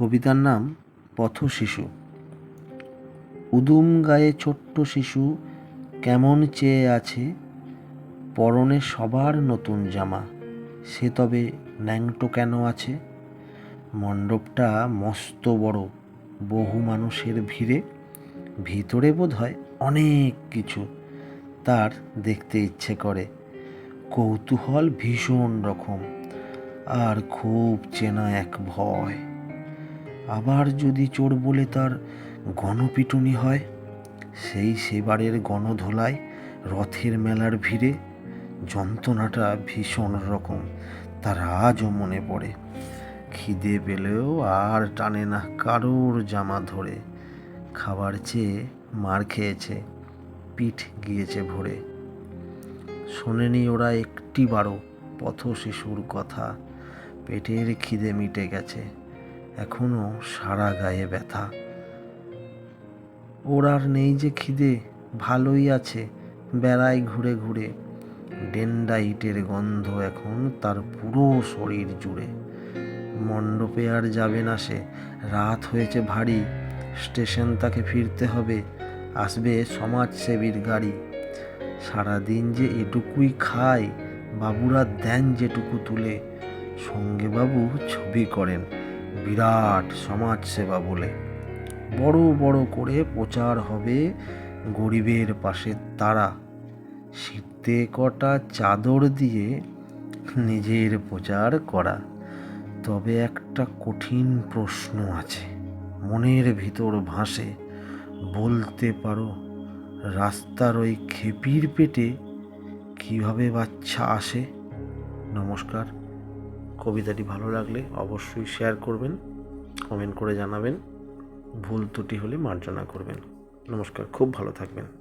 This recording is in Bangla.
কবিতার নাম পথ শিশু। উদুম গায়ে ছোট্ট শিশু কেমন চেয়ে আছে? পরনে সবার নতুন জামা, সে তবে ন্যাংটো কেন আছে? মণ্ডপটা মস্ত বড়, বহু মানুষের ভিড়ে। ভিতরে বোধ হয় অনেক কিছু তার দেখতে ইচ্ছে করে। কৌতূহল ভীষণ রকম, আর খুব চেনা এক ভয়। আবার যদি চোর বলে তার গণপিটুনি হয়, সেই সেবারের গণধোলায় রথের মেলার ভিড়ে যন্ত্রণাটা ভীষণ রকম, তার আজও মনে পড়ে। খিদে পেলেও আর টানে না কারোর জামা ধরে। খাবার চেয়ে মার খেয়েছে, পিঠ গিয়েছে ভরে। শোনেনি ওরা একটি বারো পথ শিশুর কথা, পেটের খিদে মিটে গেছে। এখনও সারা গায়ে ব্যথা। ওর আর নেই যে খিদে, ভালোই আছে, বেড়ায় ঘুরে ঘুরে। ডেন্ডাইটের গন্ধ এখন তার পুরো শরীর জুড়ে। মণ্ডপে আর যাবে না সে, রাত হয়েছে ভারী। স্টেশন তাকে ফিরতে হবে, আসবে সমাজসেবীর গাড়ি। সারাদিন যে এটুকুই খায়, বাবুরা দেন যেটুকু তুলে। সঙ্গে বাবু ছবি করেন। বিরাট সমাজসেবা বলে। বড় বড় করে প্রচার হবে গরিবের পাশে তারা। শীতে কটা চাদর দিয়ে নিজের প্রচার করা। তবে একটা কঠিন প্রশ্ন আছে। মনের ভিতর ভাসে। বলতে পারো, রাস্তার ওই খেপির পেটে কীভাবে বাচ্চা আসে? নমস্কার। কবিতাটি ভালো লাগলে অবশ্যই শেয়ার করবেন কমেন্ট করে জানাবেন। ভুল ত্রুটি হলে মার্জনা করবেন। নমস্কার, খুব ভালো থাকবেন।